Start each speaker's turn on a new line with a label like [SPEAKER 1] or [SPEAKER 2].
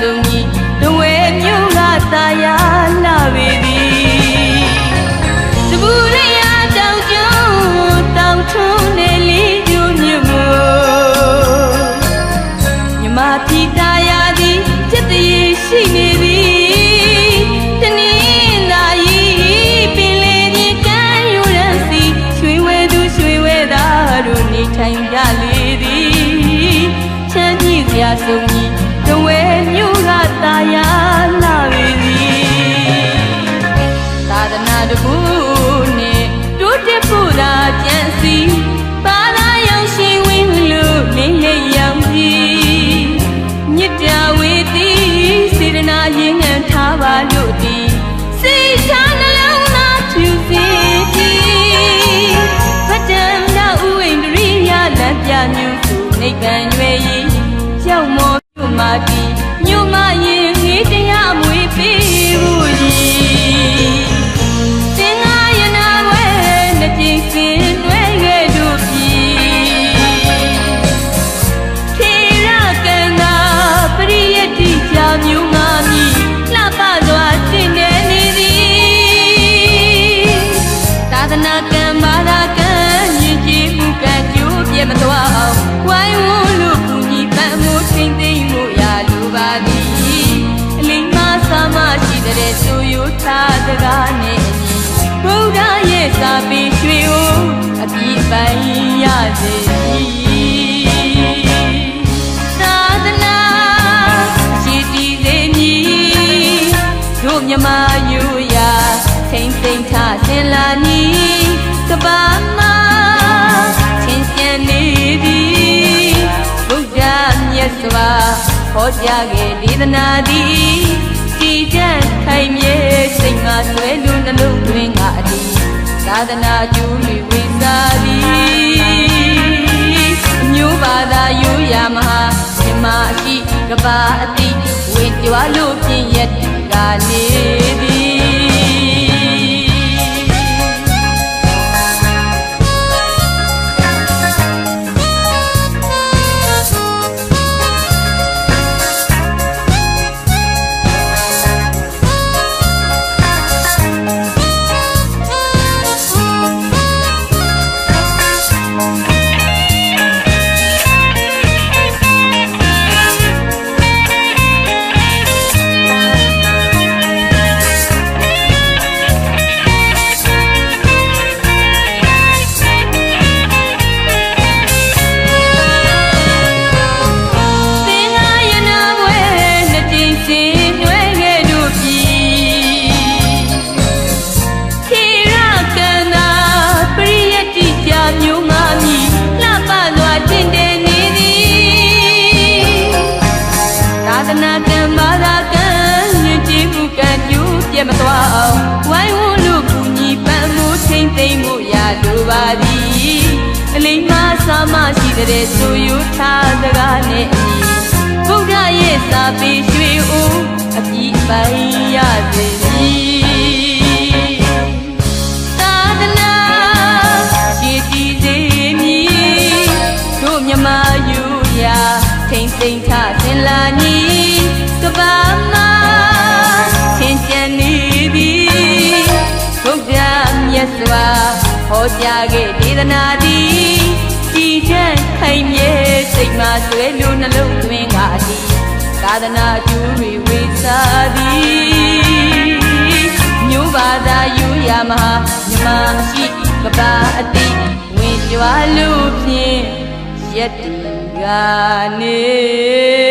[SPEAKER 1] ဆုံးကြီးတဝဲမျိုးကသာယာလာပေ မ်းပြညွစုနိဗ္ဗာန်ရွယ်ရင်ရောက်မောမြို့မာတီ စကားနဲ့အညီဘုရားရဲ့စာပေရွှေကိုအပြည့်ပိုင်ရစေသာသနာရှိတည်စေမည်တို့မြမယူရာထိမ့်သိမ့်ထဆင်လာနီကဘာမချင်းစံနေသည်ဘုရားမြတ်စွာဟောကြားခဲ့ဒေသနာသည်ကြည်ကြံ့ခို င်မြဲစိတ်ငါဆွဲလို့နှလုံးသွင်းငါအတီးသာသနာကျူးတွေဝိစာသည်အမျိုးဘာသာယူရာမဟာမြမအရှိကဘာအတိဝေကြွားလို့ပြင်းရက်ကနေသည် ပြတ်မသွားအောင်ဝိုင်းဝန်းလို့ကူညီပံ့ပိုးထိမ့်သိမ့်မှုရလိုပါသည်အလိမ္မာစာမရှိတဲ့ဆိုယူထားစကားနဲ့အညီဘုရားရဲ့စာပေရွှေအိုးအပြည့်ပိုင်ရစေမည်သာသနာရှိတည်စေမည်တို့မြမယူရာထိမ့်သိမ့်ထဆင်လာနီကဘာ ဟောကြားခဲ့ဒေသနာသည်ကြည်ချမ်းခိုင်မြဲစိတ်မှဆွဲလို့နှလုံးသွင်းကားသည်သာသနာကျူးတွေဝေစာသည်မျိုးဘာသာယူရာမဟာမြမရှိကဘာအတိဝင်ကြွားလို့ဖြင့်ယက်တီကနေ